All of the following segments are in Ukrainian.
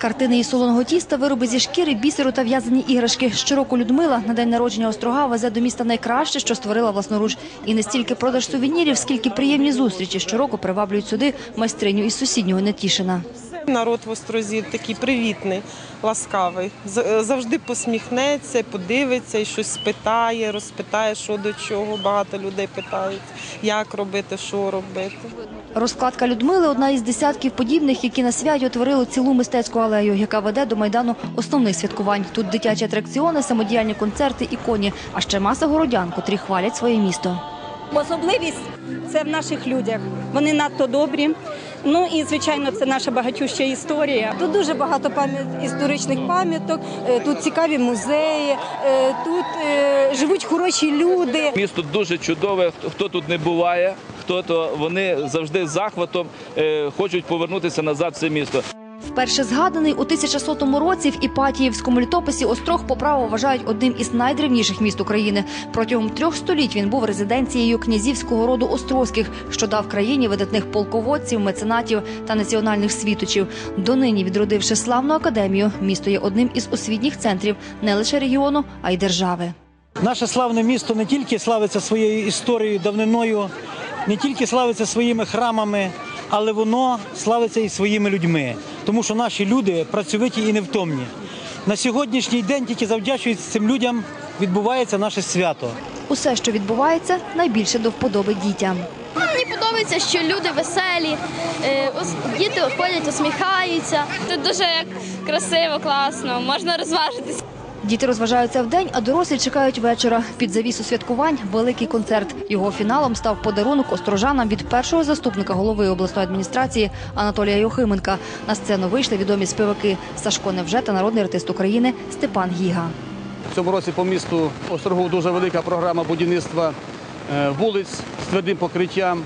Картини із солоного тіста, вироби зі шкіри, бісеру та в'язані іграшки. Щороку Людмила на день народження острога везе до міста найкраще, що створила власноруч. І не стільки продаж сувенірів, скільки приємні зустрічі щороку приваблюють сюди майстриню із сусіднього Нетішина. Народ в Острозі такий привітний, ласкавий. Е, Завжди посміхнеться, подивиться і щось спитає, розпитає, що до чого. Багато людей питають, як робити, що робити. Розкладка Людмили – одна із десятків подібних, які на святі отворили цілу мистецьку алею, яка веде до Майдану основних святкувань. Тут дитячі атракціони, самодіяльні концерти і коні, а ще маса городян, котрі хвалять своє місто. Особливість це в наших людях. Вони надто добрі. Ну і звичайно, це наша багатюща історія. Тут дуже багато пам'ят- історичних пам'яток. е, Тут цікаві музеї, е, тут е, живуть хороші люди. Місто дуже чудове. Хто- тут не буває, хто то вони завжди з захватом хочуть повернутися назад в це місто. Вперше згаданий у 1100 році в Іпатіївському літописі Острог по праву вважають одним із найдревніших міст України. Протягом трьох століть він був резиденцією князівського роду Острозьких, що дав країні видатних полководців, меценатів та національних світочів. Донині, відродивши славну академію, місто є одним із освітніх центрів не лише регіону, а й держави. Наше славне місто не тільки славиться своєю історією, давниною, не тільки славиться своїми храмами, але воно славиться і своїми людьми. Тому що наші люди працьовиті і невтомні. На сьогоднішній день тільки завдячуючи цим людям відбувається наше свято. Усе, що відбувається, найбільше до вподоби дітям. Мені подобається, що люди веселі, е, діти ходять, усміхаються. Тут дуже красиво, класно, можна розважитися. Діти розважаються вдень, а дорослі чекають вечора. Під завісу святкувань великий концерт. Його фіналом став подарунок острожанам від першого заступника голови обласної адміністрації Анатолія Йохименка. На сцену вийшли відомі співаки Сашко Невже та народний артист України Степан Гіга. В цьому році по місту Острогу дуже велика програма будівництва е, вулиць з твердим покриттям,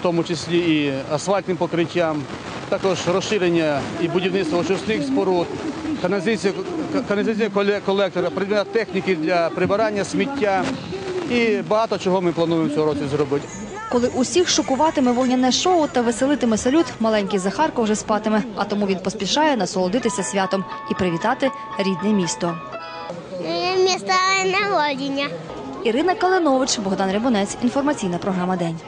в тому числі і асфальтним покриттям, також розширення і будівництво очисних споруд, каналізація- колектора, придбання техніки для прибирання сміття і багато чого ми плануємо в цьому році зробити. Коли усіх шокуватиме вогняне шоу та веселитиме салют, маленький Захарко вже спатиме, а тому він поспішає насолодитися святом і привітати рідне місто. Місто народження. Ірина Калинович, Богдан Рябунець. Інформаційна програма День.